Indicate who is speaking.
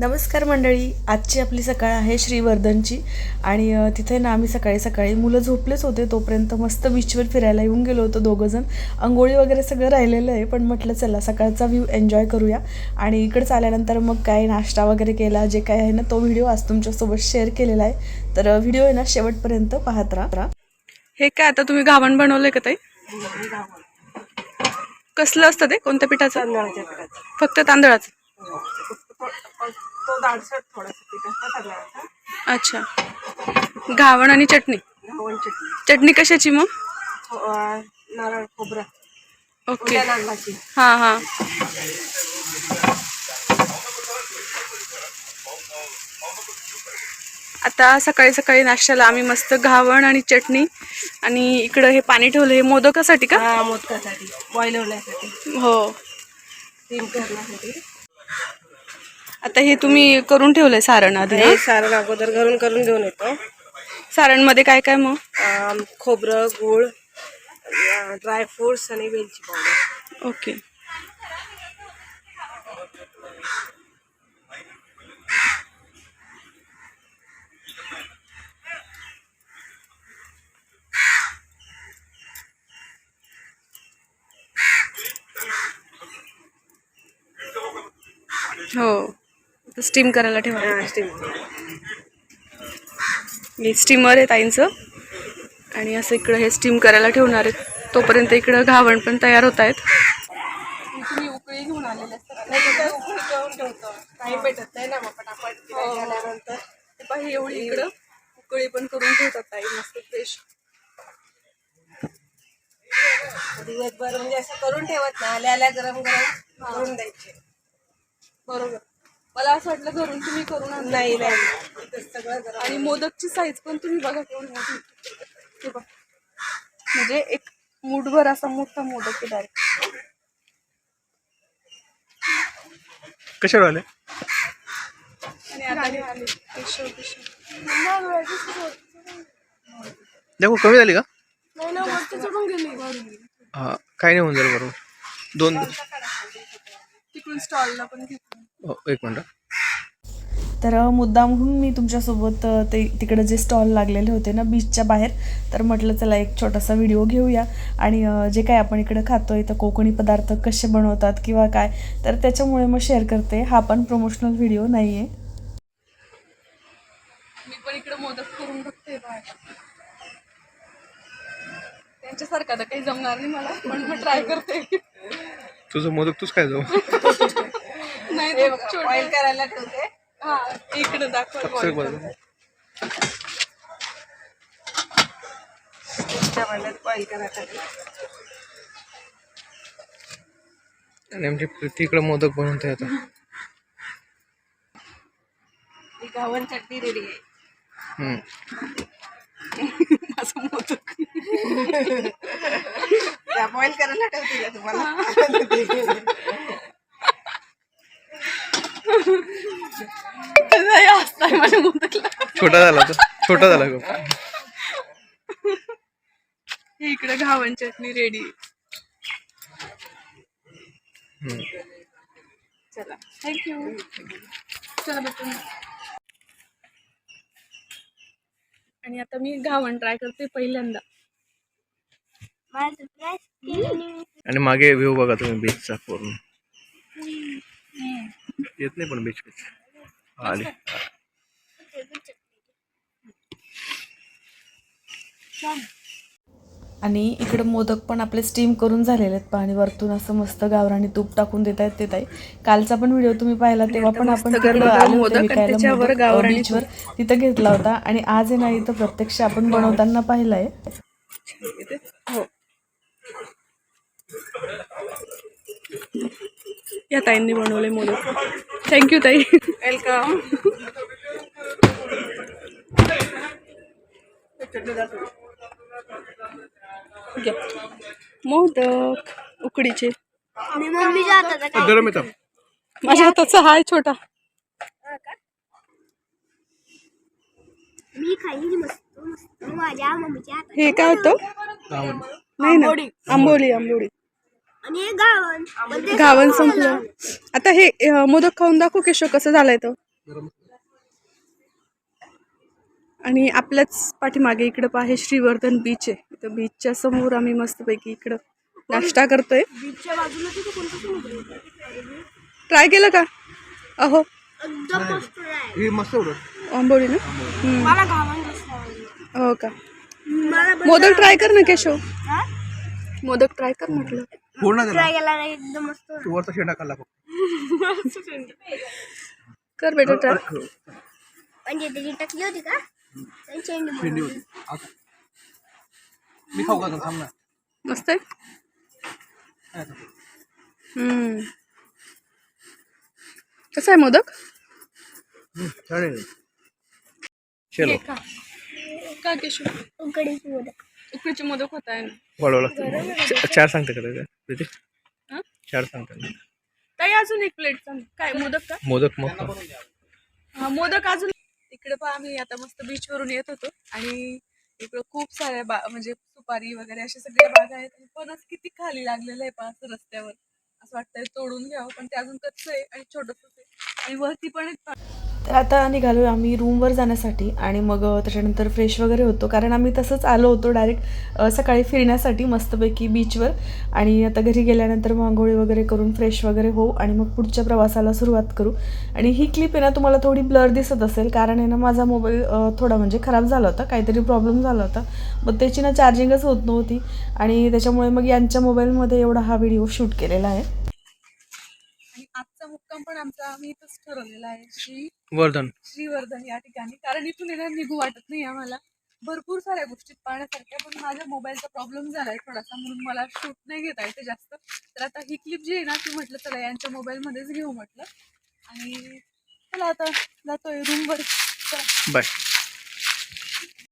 Speaker 1: नमस्कार मंडळी आजची आपली सकाळ आहे श्रीवर्धनची आणि तिथे ना आम्ही सकाळी सकाळी मुलं झोपलेच होते तोपर्यंत मस्त बीचवर फिरायला येऊन गेलो होतो दोघंजण. अंघोळी वगैरे सगळं राहिलेलं आहे पण म्हटलं चला सकाळचा व्ह्यू एन्जॉय करूया. आणि इकडे आल्यानंतर मग काय नाश्ता वगैरे केला जे काय आहे ना तो व्हिडिओ आज तुमच्यासोबत शेअर केलेला आहे. तर व्हिडिओ आहे ना शेवटपर्यंत पाहत राहा.
Speaker 2: हे काय आता तुम्ही घावण बनवलंय का ताई? कसलं असतं ते? कोणत्या पिठाचं? फक्त तांदळाचं.
Speaker 3: तो दाडसट थोडासा पिठाचा तांदळाचा
Speaker 2: अच्छा. घावण आणि चटणी?
Speaker 3: घावण चटणी.
Speaker 2: चटणी कशाची मग?
Speaker 3: अं, नारळ खोबरं.
Speaker 2: ओके. हां हां. आता सकाळी सकाळी नाश्त्याला आम्ही मस्त घावण आणि चटणी आणि इकडं हे पाणी ठेवलं. हे मोदकासाठी का?
Speaker 3: हा मोदकासाठी. बॉईल होण्यासाठी.
Speaker 2: हो.
Speaker 3: स्टीम करण्यासाठी.
Speaker 2: आता हे तुम्ही करून ठेवलंय सारण आधी ना?
Speaker 3: हे? सारण अगोदर घरून करून घेऊन येतो.
Speaker 2: सारणमध्ये काय काय मग?
Speaker 3: खोबरं गूळ ड्रायफ्रुट्स आणि वेलची पावडर.
Speaker 2: ओके हो स्टीम करायला ठेवा.
Speaker 3: हा स्टीम
Speaker 2: मी स्टीमर आहे ताईंचं. आणि असं इकडं हे स्टीम करायला ठेवणार आहेत. तोपर्यंत इकडं घावण पण तयार होत आहेत. तुम्ही उकळी घेऊन आलेले
Speaker 3: ठेवतो. काही भेटत नाही ना मग पटापट
Speaker 2: पाही एवढी इकडं उकळी पण करून ठेवतात ताई मस्त फ्रेश
Speaker 3: दिवसभर म्हणजे असं करून ठेवत ना आल्या आल्या गरम गरम करून द्यायचे.
Speaker 2: बरोबर. मला असं वाटलं घरून तुम्ही करून आणलं.
Speaker 3: नाही नाही.
Speaker 2: आणि मोदकची साईज पण तुम्ही बघा केवढी मोठी. हे बघ. म्हणजे एक मुठभर असा मोठा मोदक आहे डायरेक्ट
Speaker 4: कशावर आले?
Speaker 2: आणि आता हे आले. पिशव पिशव
Speaker 4: देखो कमी झाली का?
Speaker 2: नाही ना वरती चढून गेली.
Speaker 4: हा काही नाही होऊन जाईल बरोबर. दोन
Speaker 2: तिकडून स्टॉलला पण घेतलं
Speaker 4: एक मिनटं.
Speaker 1: तर मुद्दामहून मी तुमच्यासोबत ते तिकडे जे स्टॉल लागलेले होते ना बीचच्या बाहेर तर म्हटलं चला एक छोटासा व्हिडिओ घेऊया. आणि जे काय आपण इकडे खातोय तर कोकणी पदार्थ कसे बनवतात किंवा काय तर त्याच्यामुळे मग शेअर करते. हा पण प्रमोशनल व्हिडिओ नाही आहे
Speaker 2: मी पण इकडे मोदक करून बघते त्यांच्यासारखा तर काही जमणार नाही मला पण मग ट्राय करते.
Speaker 4: तुझं मोदक तूच काय जाऊ.
Speaker 2: नाही
Speaker 3: करायला ठेवते.
Speaker 2: हा इकडे दाखवा
Speaker 4: आणि आमची प्रीती इकडे मोदक बनवते आता.
Speaker 3: ही घावण चटणी रेडी आहे.
Speaker 4: हम्म.
Speaker 2: असं मोदक.
Speaker 3: बॉईल करायला ठेवते का तुम्हाला?
Speaker 2: असताय माझ्या मोदकला
Speaker 4: छोटा झाला तो. छोटा झाला गं.
Speaker 2: हे इकडे घावन चटणी रेडी
Speaker 4: हम्म.
Speaker 2: चला. थँक्यू चला भेटू आणि आता मी घावण ट्राय करते पहिल्यांदा.
Speaker 4: आणि मागे व्ह्यू बघा तुम्ही बीचचा पूर्ण. येत नाही पण बीच बीच आले.
Speaker 1: आणि इकडं मोदक पण आपले स्टीम करून झालेले आहेत पाणी वरतून. असं मस्त गावरानी तूप टाकून देत आहेत ते ताई. कालचा पण व्हिडिओ तुम्ही पाहिला तेव्हा पण आपण विकायला बीचवर तिथं घेतला होता आणि आज आहे ना इथं प्रत्यक्ष आपण बनवताना पाहिलंय.
Speaker 2: हो. या ताईंनी बनवले मोदक. थँक्यू ताई.
Speaker 3: वेलकम
Speaker 2: मोदक उकडीचे.
Speaker 4: गरम
Speaker 2: माझ्या हाताचा हाय छोटा.
Speaker 5: मी खाईन मस्त मस्त. माझ्या मम्मीच्या हातात
Speaker 2: हे काय होतं. नाही ना. आंबोली आंबोली
Speaker 5: आणि हे
Speaker 2: संपलं. आता हे अं, मोदक खाऊन दाखव केशव कसं झालंय तो आणि आपल्याच पाठीमागे इकडं पहा हे श्रीवर्धन बीच आहे. तर बीचच्या समोर आम्ही मस्तपैकी इकडं नाश्ता करतोय? ट्राय केलं का? अहो.
Speaker 5: एकदम मस्त आहे.
Speaker 4: हे मस्त उडत
Speaker 2: आंबोळी ना? हो का? मोदक ट्राय कर ना केशव.
Speaker 5: हा?
Speaker 2: मोदक ट्राय कर म्हटलं.
Speaker 4: पूर्ण
Speaker 5: ट्राय केला नाही एकदम मस्त
Speaker 4: तू वरचा शेंडा खाल्ला फक्त.
Speaker 2: कर बेटा ट्राय
Speaker 5: म्हणजे त्याची टकली होती का? त्याची चेंडू
Speaker 4: शेंडी होती आता. मी खाऊ का थांब ना
Speaker 2: मस्त आहे
Speaker 4: काय आता?
Speaker 2: हम्म. कसं आहे मोदक
Speaker 4: हम्म, चालेल चलो
Speaker 2: का
Speaker 5: उकडीची मोदक
Speaker 2: उकडीचे मोदक होत आहे ना
Speaker 4: वाढवावं लागतं च- चार सांगते का त्याच्या प्रीती
Speaker 2: हा?
Speaker 4: चार सांगते
Speaker 2: ताई अजून एक प्लेट सांग काय मोदक का
Speaker 4: मोदक मग.
Speaker 2: हा मोदक अजून इकडे पण आम्ही आता मस्त बीच वरून येत होतो. आणि इकडं खूप साऱ्या बा म्हणजे सुपारी वगैरे अशा सगळे बागा आहेत. पणच किती खाली लागलेलं आहे पहा असं रस्त्यावर. असं वाटतंय तोडून घ्यावं पण ते अजून कच्चं आहे आणि छोटस आहे. आणि वरती पण आहेत
Speaker 1: तर आता निघालो आम्ही रूमवर जाण्यासाठी आणि मग त्याच्यानंतर फ्रेश वगैरे होतो. कारण आम्ही तसंच आलो होतो डायरेक्ट सकाळी फिरण्यासाठी मस्तपैकी बीचवर आणि आता घरी गेल्यानंतर मग आंघोळी वगैरे करून फ्रेश वगैरे होऊ आणि मग पुढच्या प्रवासाला सुरुवात करू. आणि ही क्लिप आहे ना तुम्हाला थोडी ब्लर दिसत असेल. कारण आहे ना माझा मोबाईल थोडा म्हणजे खराब झाला होता. काहीतरी प्रॉब्लेम झाला होता. मग त्याची ना चार्जिंगच होत नव्हती. आणि त्याच्यामुळे मग यांच्या मोबाईलमध्ये एवढा हा व्हिडिओ शूट केलेला आहे.
Speaker 2: आजचा मुक्काम पण आमचा आम्ही इथंच ठरवलेला आहे श्री
Speaker 4: वर्धन.
Speaker 2: श्रीवर्धन या ठिकाणी. कारण इथून येणार निघू वाटत नाही आम्हाला. भरपूर साऱ्या गोष्टी पाहण्यासारख्या पण माझ्या मोबाईलचा प्रॉब्लेम झालाय थोडासा म्हणून मला शूट नाही घेता येते जास्त. तर आता ही क्लिप जी आहे ना ती म्हटलं चला यांच्या मोबाईलमध्येच घेऊ म्हटलं. आणि चला आता जातोय रूमवर
Speaker 4: बाय